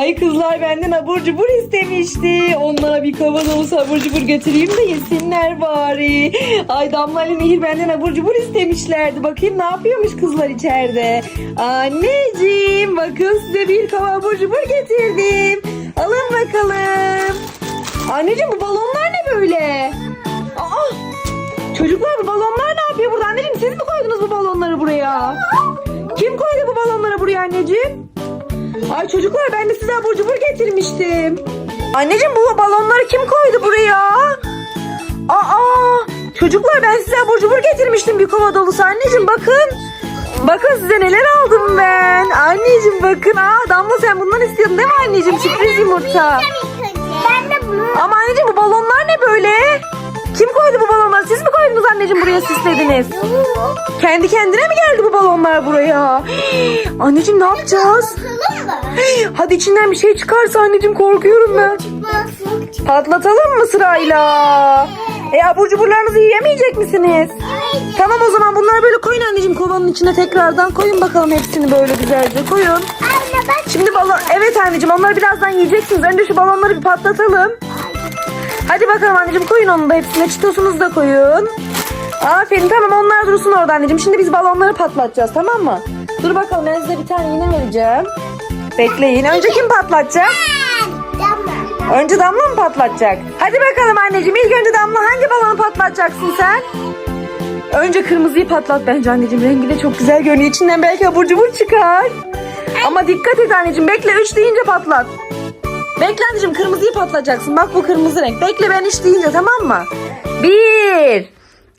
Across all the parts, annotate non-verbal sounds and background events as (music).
Ay kızlar benden abur cubur istemişti. Onlara bir dolusu abur cubur götüreyim de yesinler bari. Ay Damla ile Nehir benden abur cubur istemişlerdi. Bakayım ne yapıyormuş kızlar içeride. Anneciğim bakın size bir kova abur cubur getirdim. Alın bakalım. Anneciğim bu balonlar ne böyle? Aa, çocuklar bu balonlar ne yapıyor burada? Anneciğim siz mi koydunuz bu balonları buraya? Kim koydu bu balonları buraya anneciğim? Ay çocuklar ben de size abur cubur getirmiştim. Anneciğim bu balonları kim koydu buraya? Aa çocuklar ben size abur cubur getirmiştim bir kova dolusu anneciğim bakın. Bakın size neler aldım ben. Anneciğim bakın. Aa Damla sen bundan istiyordun değil mi anneciğim? Sürpriz yumurta. Ben de bunu. Ama anneciğim bu balonlar ne böyle? Kim koydu bu balonları? Siz mi koydunuz anneciğim buraya süslediniz? Kendi kendine mi geldi bu balonlar buraya? (gasps) Anneciğim ne yapacağız? (gasps) Hadi içinden bir şey çıkarsa anneciğim korkuyorum ben. Patlatalım mı sırayla? E abur cuburlarınızı yiyemeyecek misiniz? Tamam o zaman bunları böyle koyun anneciğim kovanın içine tekrardan koyun bakalım hepsini böyle güzelce koyun. Şimdi balon evet anneciğim onları birazdan yiyeceksiniz. Önce şu balonları bir patlatalım. Hadi bakalım anneciğim koyun onu da hepsine çitosunuzu da koyun. Aferin tamam onlar dursun orada anneciğim. Şimdi biz balonları patlatacağız tamam mı? Dur bakalım ben size bir tane yine vereceğim. Bekleyin. Önce kim patlatacak? Tamam. Önce Damla mı patlatacak? Hadi bakalım anneciğim. İlk önce Damla hangi balonu patlatacaksın sen? Önce kırmızıyı patlat bence anneciğim. Rengi de çok güzel görünüyor. İçinden belki abur cubur çıkar. Ama dikkat et anneciğim. Bekle 3 deyince patlat. Bekle anneciğim kırmızıyı patlatacaksın. Bak bu kırmızı renk. Bekle ben 3 deyince tamam mı? 1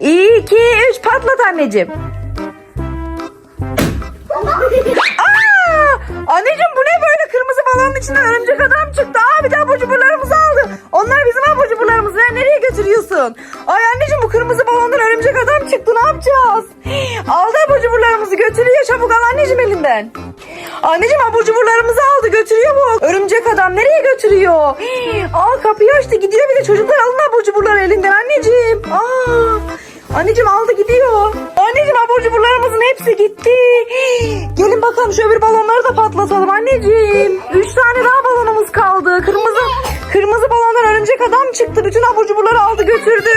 2 3 patlat anneciğim. (laughs) Aa! Anneciğim kırmızı balonun içinden örümcek adam çıktı. Aa bir de abur cuburlarımızı aldı. Onlar bizim abur cuburlarımız. Ver nereye götürüyorsun? Ay anneciğim bu kırmızı balondan örümcek adam çıktı. Ne yapacağız? Aldı abur cuburlarımızı götürüyor. Çabuk al anneciğim elinden. Anneciğim abur cuburlarımızı aldı götürüyor bu. Örümcek adam nereye götürüyor? Aa kapıyı açtı gidiyor bir de çocuklar alın abur cuburları elinden anneciğim. Aa. Anneciğim aldı gidiyor. Anneciğim abur cuburlarımızın hepsi gitti. Gelin bakalım şu öbür balonları da patlatalım anneciğim. Üç tane daha balonumuz kaldı. Kırmızı kırmızı balondan örümcek adam çıktı. Bütün abur cuburları aldı götürdü.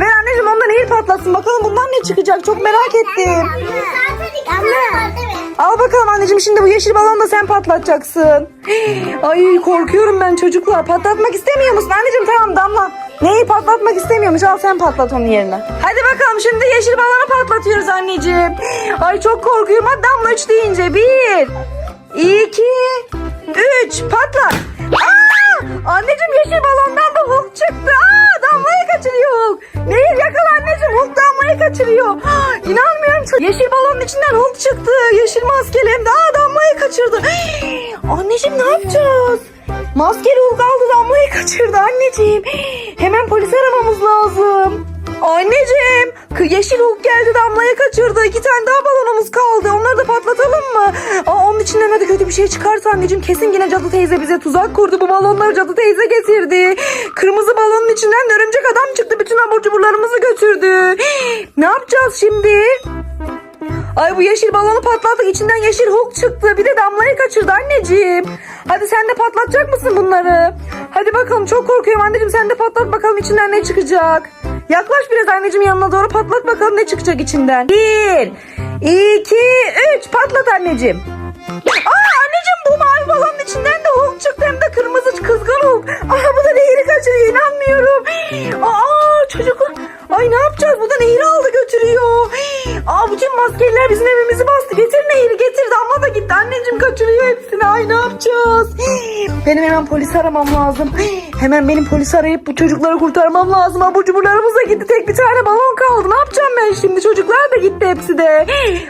Ver anneciğim ondan nehir patlasın. Bakalım bundan ne çıkacak çok merak ettim. Anne. Al bakalım anneciğim şimdi bu yeşil balonu da sen patlatacaksın. Ay korkuyorum ben çocuklar. Patlatmak istemiyor musun? Anneciğim tamam damla. Patlatmak istemiyormuş al sen patlat onun yerine. Hadi bakalım şimdi yeşil balonu patlatıyoruz anneciğim. Ay çok korkuyorum. Hadi damla üç deyince. Bir, iki, üç patlat. Aa! Anneciğim yeşil balondan da Hulk çıktı. Aa, damlayı kaçırıyor Hulk. Nehir yakala anneciğim Hulk damlayı kaçırıyor. Aa, İnanmıyorum. Yeşil balonun içinden Hulk çıktı. Yeşil maskeli hem aa, damlayı kaçırdı. Anneciğim ne yapacağız? Maskeli Hulk aldı damlayı kaçırdı anneciğim. Hemen polis aramamız lazım. Anneciğim yeşil Hulk geldi damlayı kaçırdı. İki tane daha balonumuz kaldı. Onları da patlatalım mı? Aa, onun içinden hadi kötü bir şey çıkarsa anneciğim kesin yine cadı teyze bize tuzak kurdu. Bu balonları cadı teyze getirdi. Kırmızı balonun içinden de örümcek adam çıktı. Bütün abur cuburlarımızı götürdü. Ne yapacağız şimdi? Ay bu yeşil balonu patlattık. İçinden yeşil Hulk çıktı. Bir de damlayı kaçırdı anneciğim. Hadi sen de patlatacak mısın bunları? Hadi bakalım çok korkuyorum anneciğim. Sen de patlat bakalım içinden ne çıkacak. Yaklaş biraz anneciğim yanına doğru patlat bakalım ne çıkacak içinden. Bir, iki, üç patlat anneciğim. Aa anneciğim bu mavi balonun içinden de Hulk çıktı hem de kırmızı kızgın Hulk. Aa bu da nehri kaçırıyor inanmıyorum. Aa çocuk ay ne yapacağız bu da nehri aldı götürüyor. Aa bütün maskeliler bizim evimizi bastı. Getir nehri getir damla da gitti. Anneciğim kaçırıyor hepsini. Ay ne yapacağız? Benim hemen polis aramam lazım. Hemen benim polis arayıp bu çocukları kurtarmam lazım. Abur cuburlarımız da gitti. Tek bir tane balon kaldı. Ne yapacağım ben şimdi? Çocuklar da gitti hepsi de.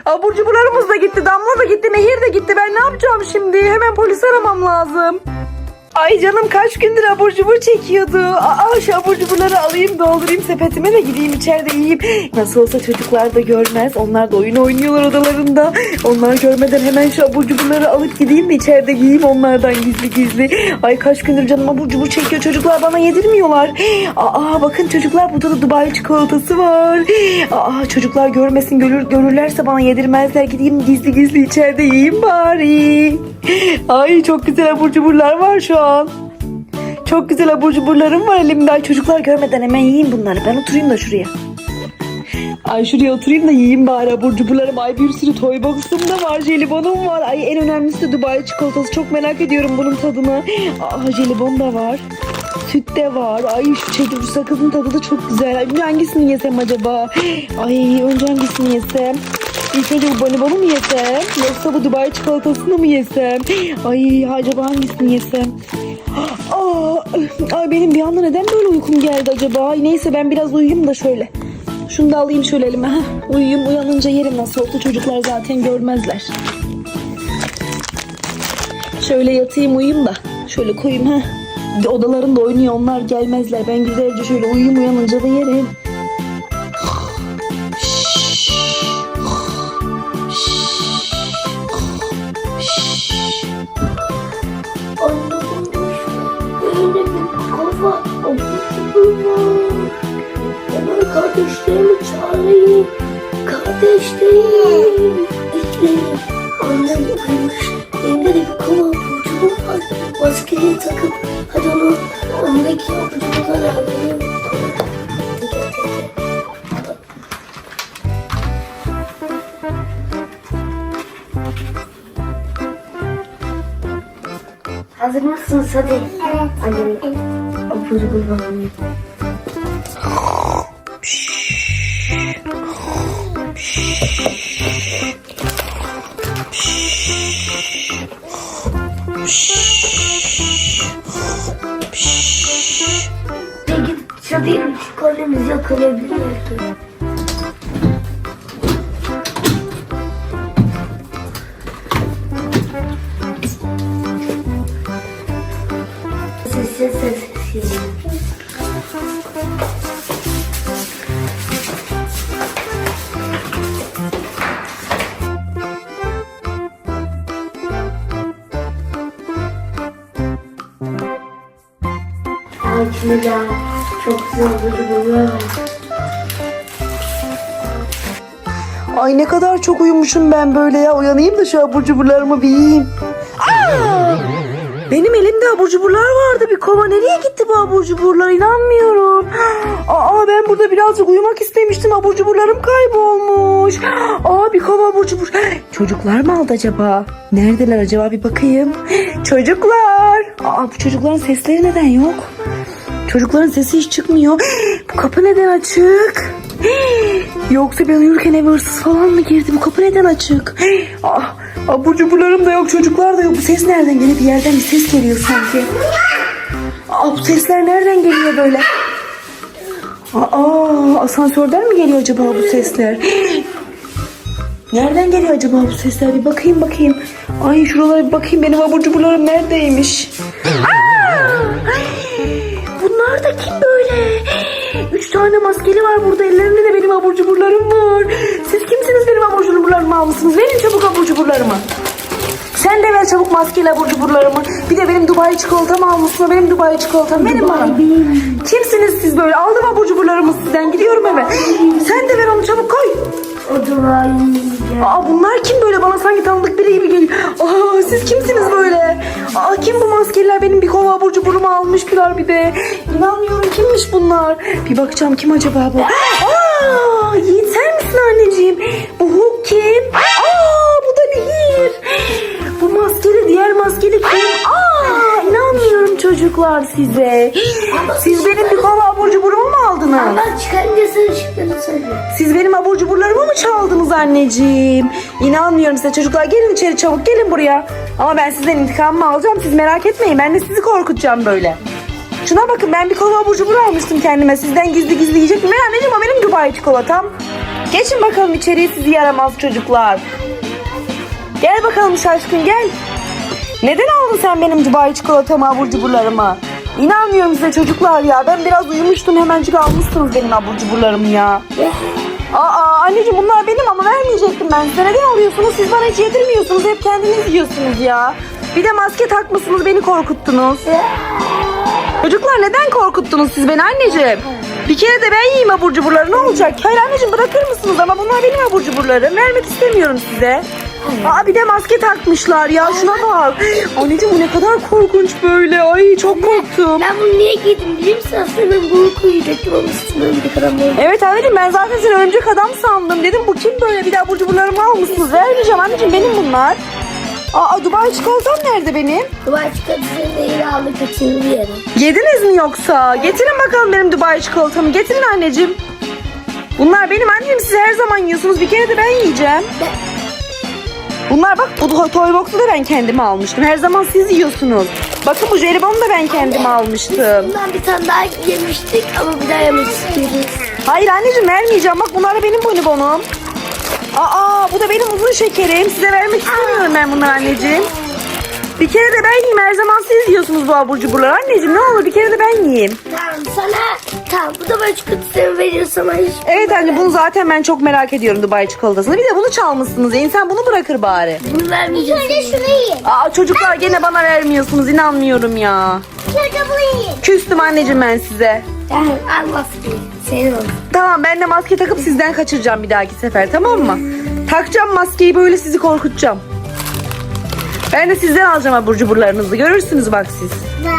Abur cuburlarımız da gitti. Damla da gitti. Nehir de gitti. Ben ne yapacağım şimdi? Hemen polis aramam lazım. Ay canım kaç gündür abur cubur çekiyordu. Aa şu abur cuburları alayım doldurayım sepetime de gideyim içeride yiyeyim. Nasıl olsa çocuklar da görmez. Onlar da oyun oynuyorlar odalarında. Onlar görmeden hemen şu abur cuburları alıp gideyim de içeride yiyeyim onlardan gizli gizli. Ay kaç gündür canım abur cubur çekiyor. Çocuklar bana yedirmiyorlar. Aa bakın çocuklar burada da Dubai çikolatası var. Aa çocuklar görmesin görür, görürlerse bana yedirmezler. Gideyim gizli gizli içeride yiyeyim bari. Ay çok güzel abur cuburlar var şu an. Çok güzel abur cuburlarım var elimde. Ay çocuklar görmeden hemen yiyeyim bunları. Ben oturayım da şuraya. Ay şuraya oturayım da yiyeyim bari abur cuburlarım. Ay bir sürü toy box'um da var. Jelibonum var. Ay en önemlisi de Dubai çikolatası. Çok merak ediyorum bunun tadını. Aa jelibon da var. Süt de var. Ay şu çekirdek sakızın tadı da çok güzel. Ay hangisini yesem acaba? Ay önce hangisini yesem? İlk önce bu bonibonu mu yesem? Yoksa bu Dubai çikolatasını mı yesem? Ay acaba hangisini yesem? (gasps) Aa, ay benim bir anda neden böyle uykum geldi acaba? Ay neyse ben biraz uyuyayım da şöyle. Şunu da alayım şöyle elime. Heh, uyuyayım uyanınca yerim nasıl oldu çocuklar zaten görmezler. Şöyle yatayım uyuyayım da. Şöyle koyayım ha. Odalarında oynuyor onlar gelmezler. Ben güzelce şöyle uyuyayım uyanınca da yerim. Kafa abur var. Hemen kardeşlerimi çağırayım. Kardeşlerim. İçlerim. Annem uyumuş. Elimde de bir kova abur cubur var. Maskeyi takıp hadi onu ondaki cuburları alayım. Hazır mısınız hadi? Evet. Hadi. Abur cubur bakalım. Peki çadıyı çıkarımız yakalayabilir belki. Güzel bir var. Ay ne kadar çok uyumuşum ben böyle ya. Uyanayım da şu abur cuburlarımı bir yiyeyim. Aa! Benim elimde abur cuburlar vardı bir kova. Nereye gitti bu abur cuburlar? İnanmıyorum. Aa ben burada birazcık uyumak istemiştim. Abur cuburlarım kaybolmuş. Aa bir kova abur cubur. Çocuklar mı aldı acaba? Neredeler acaba bir bakayım. Çocuklar. Aa bu çocukların sesleri neden yok? Çocukların sesi hiç çıkmıyor. Bu kapı neden açık? Yoksa ben uyurken eve hırsız falan mı girdi? Bu kapı neden açık? Ah, abur cuburlarım da yok, çocuklar da yok. Bu ses nereden geliyor? Bir yerden bir ses geliyor sanki. Aa, bu sesler nereden geliyor böyle? Aa, asansörden mi geliyor acaba bu sesler? Nereden geliyor acaba bu sesler? Bir bakayım bakayım. Ay şuralara bir bakayım benim abur cuburlarım neredeymiş? Aa! Üç tane maskeli var burada. Ellerinde de benim abur cuburlarım var. Siz kimsiniz benim abur cuburlarımı almışsınız? Verin çabuk abur cuburlarımı. Sen de ver çabuk maskeli abur cuburlarımı. Bir de benim Dubai çikolatamı almışsın. Benim Dubai çikolatam. Verin bana. Kimsiniz siz böyle? Aldım abur cuburlarımı sizden. Gidiyorum eve. Sen de ver onu çabuk koy. O yiyeceğim. Aa bunlar kim böyle bana sanki tanıdık biri gibi geliyor. Aa siz kimsiniz böyle? Aa kim bu maskeliler benim bir kova abur cuburumu almışlar bir de. İnanmıyorum kimmiş bunlar? Bir bakacağım kim acaba bu? Aa Yiğit sen misin anneciğim? Bu Hulk kim? Aa bu da Nehir. Bu maskeli diğer maskeli kim? Aa inanmıyorum çocuklar size. Siz benim bir kova abur cuburumu mu aldınız? Ben çıkarınca sen ışıklarını söyle. Siz benim abur cuburlarımı mı çaldınız anneciğim? İnanmıyorum size çocuklar. Gelin içeri çabuk gelin buraya. Ama ben sizden intikamımı alacağım. Siz merak etmeyin. Ben de sizi korkutacağım böyle. Şuna bakın ben bir kova abur cubur almıştım kendime. Sizden gizli gizli yiyecektim. Ben anneciğim o benim Dubai çikolatam. Geçin bakalım içeriye sizi yaramaz çocuklar. Gel bakalım şaşkın gel. Neden aldın sen benim Dubai çikolatamı abur cuburlarımı? İnanmıyorum size çocuklar ya. Ben biraz uyumuştum hemencik almışsınız benim abur cuburlarımı ya. Aa anneciğim bunlar benim ama vermeyecektim ben size. Neden alıyorsunuz? Siz bana hiç yedirmiyorsunuz. Hep kendiniz yiyorsunuz ya. Bir de maske takmışsınız beni korkuttunuz. Çocuklar neden korkuttunuz siz beni anneciğim? Bir kere de ben yiyeyim abur cuburları ne olacak? Hayır anneciğim bırakır mısınız ama bunlar benim abur cuburlarım. Vermek istemiyorum size. Aa bir de maske takmışlar ya şuna bak. Anneciğim bu ne kadar korkunç böyle. Ay çok korktum. Ben bunu niye giydim biliyor musun? Aslında ben koyacaktım ama üstüne örümcek adam oldu. Evet anneciğim ben zaten seni örümcek adam sandım. Dedim bu kim böyle bir daha burcu cuburlarımı almışsınız. Vermeyeceğim anneciğim benim bunlar. Aa Dubai çikolatam nerede benim? Duvar çıkartısını değil aldı kaçırdı yere. Yediniz mi yoksa? Getirin bakalım benim Dubai çikolatamı. Getirin anneciğim. Bunlar benim anneciğim siz her zaman yiyorsunuz. Bir kere de ben yiyeceğim. Bunlar bak bu to- toy box'u da ben kendime almıştım. Her zaman siz yiyorsunuz. Bakın bu jelibonu da ben kendime almıştım. Bundan bir tane daha yemiştik ama bir daha yemek istiyoruz. Hayır anneciğim vermeyeceğim. Bak bunlar da benim bonibonum. Aa bu da benim uzun şekerim. Size vermek istemiyorum ben bunları anneciğim. Bir kere de ben yiyeyim. Her zaman siz yiyorsunuz bu abur cuburları. Anneciğim ne olur bir kere de ben yiyeyim. Tamam sana tamam bu da böyle çıkartısını veriyorsam hiç. Evet anne bunu zaten ben çok merak ediyorum Dubai çikolatasını. Bir de bunu çalmışsınız. ya. İnsan bunu bırakır bari. Bunu vermeyeceğiz. Şöyle şunu yiyin. Aa çocuklar gene bana vermiyorsunuz. inanmıyorum ya. Şöyle bunu yiyin. Küstüm anneciğim ben size. Yani al maskeyi. Senin olsun. Tamam ben de maske takıp sizden kaçıracağım bir dahaki sefer tamam mı? Takacağım maskeyi böyle sizi korkutacağım. Ben de sizden alacağım abur cuburlarınızı. Görürsünüz bak siz. Ben